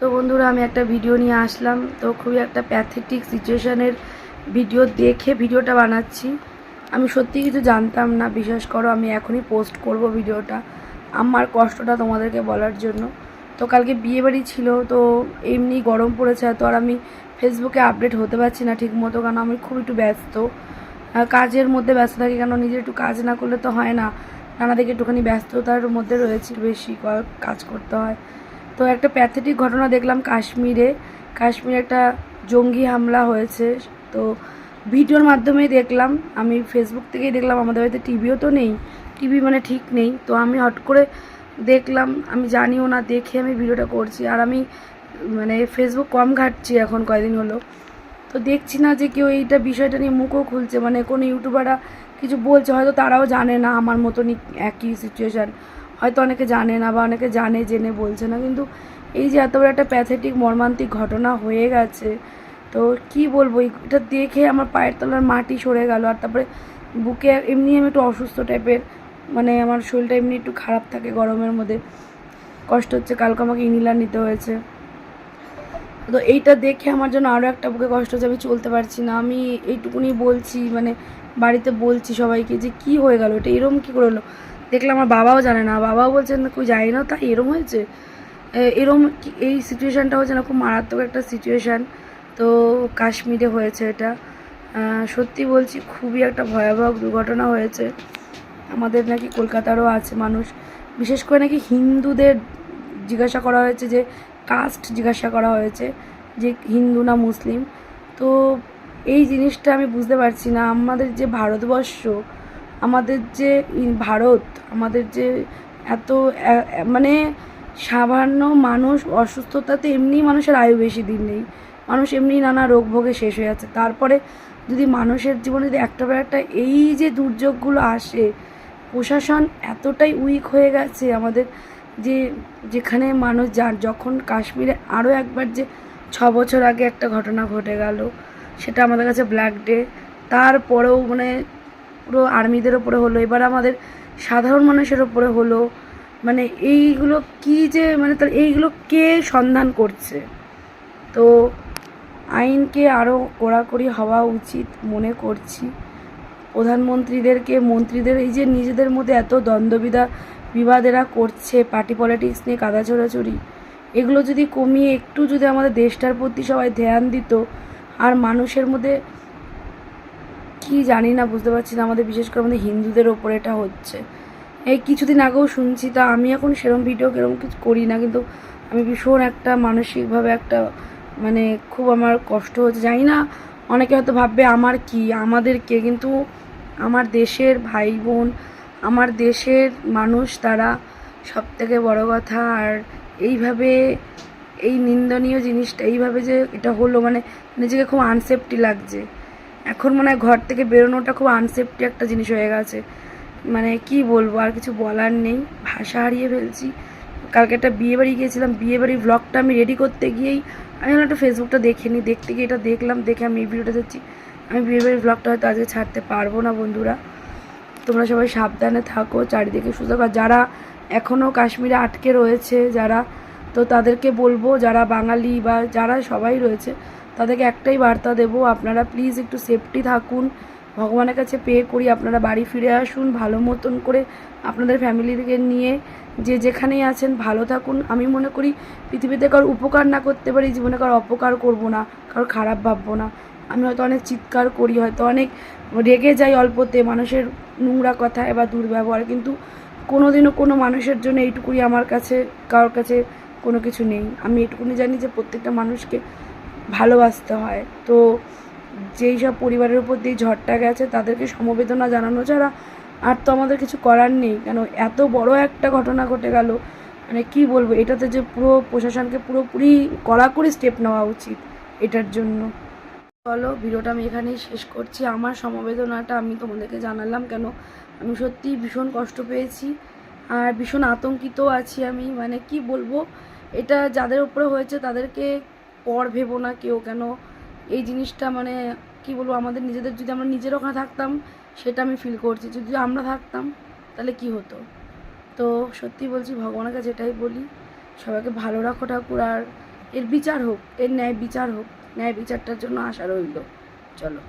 তো বন্ধুরা, আমি একটা ভিডিও নিয়ে আসলাম। তো খুবই একটা প্যাথেটিক সিচুয়েশানের ভিডিও দেখে ভিডিওটা বানাচ্ছি। আমি সত্যি কিছু জানতাম না, বিশ্বাস করো, আমি এখনই পোস্ট করব ভিডিওটা আমার কষ্টটা তোমাদেরকে বলার জন্য। তো কালকে বিয়ে বাড়ি ছিল, তো এমনি গরম পড়েছে, তো আর আমি ফেসবুকে আপডেট হতে পারছি না ঠিক মতো কারণ আমি খুব একটু ব্যস্ত। কাজের মধ্যে ব্যস্ত থাকি, কেন নিজের একটু কাজ না করলে তো হয় না। নানা দিকে একটুখানি ব্যস্ততার মধ্যে রয়েছে, বেশি কাজ করতে হয়। তো একটা প্যাথেটিক ঘটনা দেখলাম কাশ্মীরে। কাশ্মীরে একটা জঙ্গি হামলা হয়েছে। তো ভিডিওর মাধ্যমে দেখলাম। আমি ফেসবুক থেকেই দেখলাম, আমাদের বাড়িতে টিভিও তো নেই। টিভি মানে ঠিক নেই। তো আমি হট করে দেখলাম, আমি জানিও না, দেখে আমি ভিডিওটা করছি। আর আমি মানে ফেসবুক কম ঘাটছি এখন কয়দিন হলো। তো দেখছি না যে কেউ এইটা বিষয়টা নিয়ে মুখও খুলছে। মানে কোনো ইউটিউবাররা কিছু বলছে, হয়তো তারাও জানে না আমার মতনই একই সিচুয়েশান হয়তো অনেকে জানে না বা অনেকে জানে, জেনে বলছে না, কিন্তু এই যে এত বড় একটা প্যাথেটিক মর্মান্তিক ঘটনা হয়ে গেছে, তো কি বলব? এটা দেখে আমার পায়ের তলার মাটি সরে গেল, আর তারপরে বুকে এমনি আমি একটু অসুস্থ টাইপের মানে আমার শরীরটা এমনি একটু খারাপ থাকে গরমের মধ্যে, কষ্ট হচ্ছে, কালকে আমাকে ইনহেলার নিতে হয়েছে। তো এইটা দেখে আমার জন্য আরও একটা বুকে কষ্ট হচ্ছে, আমি চলতে পারছি না, আমি এইটুকুনি বলছি মানে বাড়িতে বলছি সবাইকে যে কি হয়ে গেল, এটা এরম কী করে হলো? দেখলাম আমার বাবাও জানে না। বাবাও বলছেন কই জানি না, তাই এরম হয়েছে? এরম এই সিচুয়েশানটা হচ্ছে না খুব মারাত্মক একটা সিচুয়েশান তো কাশ্মীরে হয়েছে এটা। সত্যি বলছি, খুবই একটা ভয়াবহ দুর্ঘটনা হয়েছে। আমাদের নাকি কলকাতারও আছে মানুষ। বিশেষ করে নাকি হিন্দুদের জিজ্ঞাসা করা হয়েছে যে, কাস্ট জিজ্ঞাসা করা হয়েছে যে, হিন্দু না মুসলিম। তো এই জিনিসটা আমি বুঝতে পারছি না। আমাদের যে ভারতবর্ষ আমাদের যে ভারত, আমাদের যে এত মানে সামান্য মানুষ অসুস্থতাতে এমনি মানুষের আয়ু বেশি দিন নেই। মানুষ এমনি নানা রোগ ভোগে শেষ হয়ে যাচ্ছে তারপরে যদি মানুষের জীবনে যদি একটা পর একটা এই যে দুর্যোগগুলো আসে, প্রশাসন এতটাই উইক হয়ে গেছে আমাদের যে যেখানে মানুষ যান যখন কাশ্মীরে আরও একবার যে ছ বছর আগে একটা ঘটনা ঘটে গেল, সেটা আমাদের কাছে ব্ল্যাক ডে তারপরেও মানে পুরো আর্মিদের ওপরে হলো, এবার আমাদের সাধারণ মানুষের ওপরে হলো মানে এইগুলো কি যে মানে তার এইগুলো কে সন্ধান করছে? তো আইনকে আরও কড়াকড়ি হওয়া উচিত মনে করছি। প্রধানমন্ত্রীদেরকে, মন্ত্রীদের, এই যে নিজেদের মধ্যে এত দ্বন্দ্ববিধা বিবাদেরা করছে, পার্টি পলিটিক্স নিয়ে কাদা ছোড়াছড়ি, এগুলো যদি কমিয়ে একটু যদি আমাদের দেশটার প্রতি সবাই ধ্যান দিত, আর মানুষের মধ্যে কি জানি না, বুঝতে পারছি না। আমাদের বিশেষ করে আমাদের হিন্দুদের ওপরে এটা হচ্ছে। এই কিছুদিন আগেও শুনছি, তা আমি এখন সেরম ভিডিও কেরম কিছু করি না, কিন্তু আমি ভীষণ একটা মানসিকভাবে একটা মানে খুব আমার কষ্ট হচ্ছে। জানি না, অনেকে হয়তো ভাববে আমার কি? আমাদের কে কিন্তু আমার দেশের ভাই বোন আমার দেশের মানুষ তারা সব থেকে বড়ো কথা। আর এইভাবে, এই নিন্দনীয় জিনিসটা, এইভাবে যে এটা হলো মানে নিজেকে খুব আনসেফটি লাগছে। এখন মনে হয় ঘর থেকে বেরোনোটা খুব আনসেফটি একটা জিনিস হয়ে গেছে। মানে কি বলব, আর কিছু বলার নেই। ভাষা হারিয়ে ফেলছি। কালকে একটা বিয়ে বাড়ি গিয়েছিলাম, বিয়ে বাড়ির ব্লগটা আমি রেডি করতে গিয়েই আমি একটু ফেসবুকটা দেখে নিই। দেখতে গিয়ে এটা দেখলাম, দেখে আমি এই ভিডিওটা দিচ্ছি আমি বিয়ে বাড়ির ব্লগটা হয়তো আজকে ছাড়তে পারব না, বন্ধুরা। তোমরা সবাই সাবধানে থাকো, চারিদিকে সুযোগ। আর যারা এখনও কাশ্মীরে আটকে রয়েছে, যারা, তো তাদেরকে বলব, যারা বাঙালি বা যারা সবাই রয়েছে তাদেরকে একটাই বার্তা দেবো, আপনারা প্লিজ একটু সেফটি থাকুন। ভগবানের কাছে পে করি, আপনারা বাড়ি ফিরে আসুন, ভালো মতন করে আপনাদের ফ্যামিলিকে নিয়ে যে যেখানেই আছেন ভালো থাকুন। আমি মনে করি পৃথিবীতে কারোর উপকার না করতে পারি, জীবনে কারোর অপকার করব না, কারোর খারাপ ভাববো না। আমি হয়তো অনেক চিৎকার করি, হয়তো অনেক রেগে যাই অল্পতে, মানুষের নোংরা কথায় বা দুর্ব্যবহার, কিন্তু কোনোদিনও কোনো মানুষের জন্য এইটুকুই আমার কাছে, কারোর কাছে কোনো কিছু নেই। আমি এটুকুনি জানি যে প্রত্যেকটা মানুষকে ভালোবাসতে হয়। তো যেই সব পরিবারের উপর দিয়ে ঝড়টা গেছে, তাদেরকে সমবেদনা জানানো ছাড়া আর তো আমাদের কিছু করার নেই। কেন? এত বড় একটা ঘটনা ঘটে গেল। মানে কি বলব? এটাতে যে পুরো প্রশাসনকে পুরোপুরি কড়াকড়ি স্টেপ নেওয়া উচিত এটার জন্য। চলো, ভিডিওটা আমি এখানেই শেষ করছি। আমার সমবেদনাটা আমি তোমাদেরকে জানালাম। কেন? আমি সত্যি ভীষণ কষ্ট পেয়েছি আর ভীষণ আতঙ্কিত আছি আমি। মানে কি বলব? এটা যাদের উপরে হয়েছে তাদেরকে পর ভেবো না কেউ কেন। এই জিনিসটা মানে কি বলব, আমাদের নিজেদের যদি আমরা নিজের ওখানে থাকতাম, সেটা আমি ফিল করছি। যদি আমরা থাকতাম, তাহলে কি হতো? তো সত্যি বলছি, ভগবানের কাছে এটাই বলি, সবাইকে ভালো রাখো ঠাকুর, আর এর বিচার হোক, এর ন্যায় বিচার হোক, ন্যায় বিচারটার জন্য আশা রইল। চলো।